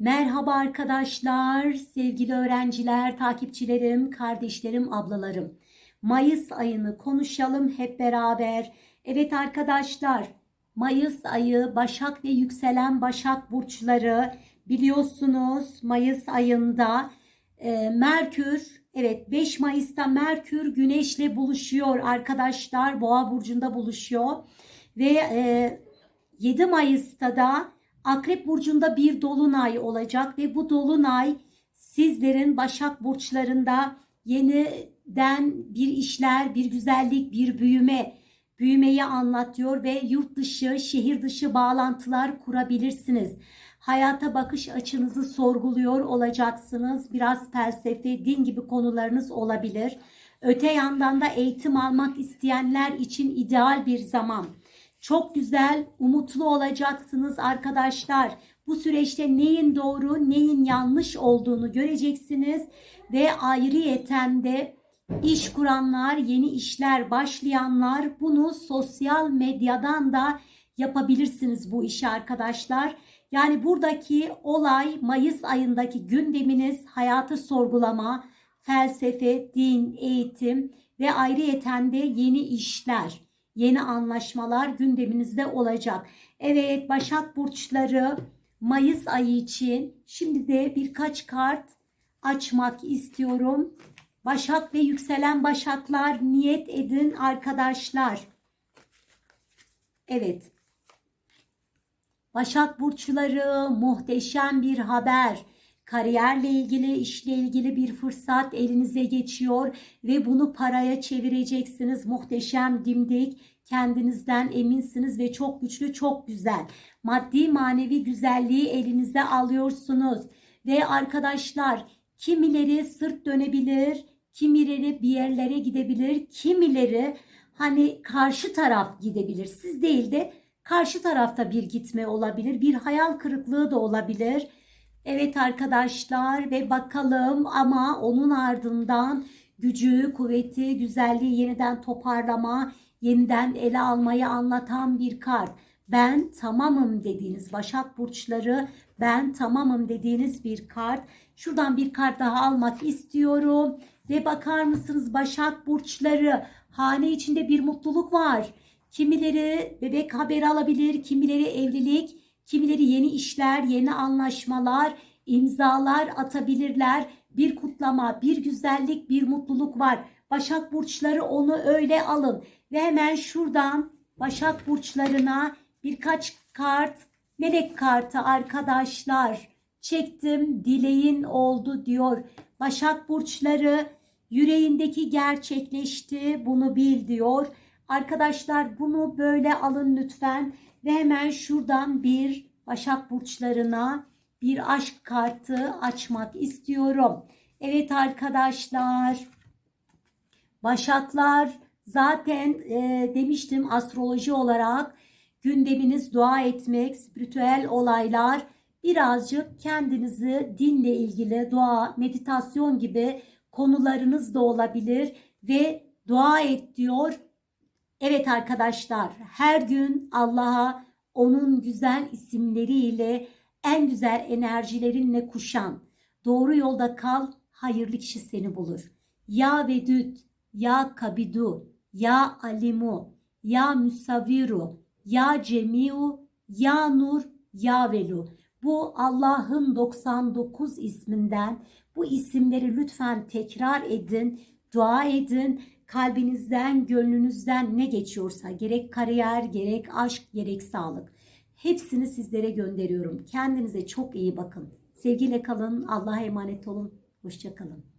Merhaba arkadaşlar, sevgili öğrenciler, takipçilerim, kardeşlerim, ablalarım. Mayıs ayını konuşalım hep beraber. Evet arkadaşlar, Mayıs ayı Başak ve yükselen Başak burçları biliyorsunuz Mayıs ayında e, Merkür evet 5 Mayıs'ta Merkür Güneş'le buluşuyor arkadaşlar. Boğa burcunda buluşuyor ve e, 7 Mayıs'ta da Akrep burcunda bir dolunay olacak ve bu dolunay sizlerin Başak burçlarında yeniden bir işler, bir güzellik, bir büyüme, büyümeyi anlatıyor ve yurt dışı, şehir dışı bağlantılar kurabilirsiniz. Hayata bakış açınızı sorguluyor olacaksınız. Biraz felsefe, din gibi konularınız olabilir. Öte yandan da eğitim almak isteyenler için ideal bir zaman. Çok güzel, umutlu olacaksınız arkadaşlar. Bu süreçte neyin doğru, neyin yanlış olduğunu göreceksiniz ve ayrıyeten de iş kuranlar, yeni işler başlayanlar bunu sosyal medyadan da yapabilirsiniz bu işi arkadaşlar. Yani buradaki olay Mayıs ayındaki gündeminiz hayatı sorgulama, felsefe, din, eğitim ve ayrıyeten de yeni işler yeni anlaşmalar gündeminizde olacak. Evet Başak Burçları Mayıs ayı için şimdi de birkaç kart açmak istiyorum. Başak ve yükselen Başaklar niyet edin arkadaşlar. Evet. Başak Burçları muhteşem bir haber kariyerle ilgili, işle ilgili bir fırsat elinize geçiyor ve bunu paraya çevireceksiniz. Muhteşem, dimdik, kendinizden eminsiniz ve çok güçlü, çok güzel. Maddi manevi güzelliği elinize alıyorsunuz. Ve arkadaşlar kimileri sırt dönebilir, kimileri bir yerlere gidebilir, kimileri hani karşı taraf gidebilir. Siz değil de karşı tarafta bir gitme olabilir, bir hayal kırıklığı da olabilir Evet arkadaşlar ve bakalım ama onun ardından gücü, kuvveti, güzelliği yeniden toparlama, yeniden ele almayı anlatan bir kart. Ben tamamım dediğiniz Başak Burçları ben tamamım dediğiniz bir kart. Şuradan bir kart daha almak istiyorum. Ve bakar mısınız Başak Burçları hane içinde bir mutluluk var. Kimileri bebek haberi alabilir, kimileri evlilik, Kimileri yeni işler, yeni anlaşmalar, imzalar atabilirler. Bir kutlama, bir güzellik, bir mutluluk var. Başak burçları onu öyle alın. Ve hemen şuradan Başak burçlarına birkaç kart, melek kartı arkadaşlar çektim. Dileğin oldu diyor. Başak burçları yüreğindeki gerçekleşti. Bunu bil diyor. Arkadaşlar bunu böyle alın lütfen. Ve hemen şuradan bir Başak Burçlarına bir aşk kartı açmak istiyorum. Evet arkadaşlar. Başaklar zaten e, demiştim astroloji olarak gündeminiz dua etmek, spiritüel olaylar, birazcık kendinizi dinle ilgili dua, meditasyon gibi konularınız da olabilir ve dua et diyor Evet arkadaşlar her gün Allah'a onun güzel isimleriyle en güzel enerjilerinle kuşan. Doğru yolda kal hayırlı kişi seni bulur. Ya Vedüt, Ya Kabidu, Ya Alimu, Ya Müsaviru, Ya Cemiu, Ya Nur, Ya Velu. Bu Allah'ın 99 isminden bu isimleri lütfen tekrar edin, dua edin kalbinizden, gönlünüzden ne geçiyorsa gerek kariyer, gerek aşk, gerek sağlık hepsini sizlere gönderiyorum. Kendinize çok iyi bakın. Sevgiyle kalın. Allah'a emanet olun. Hoşçakalın.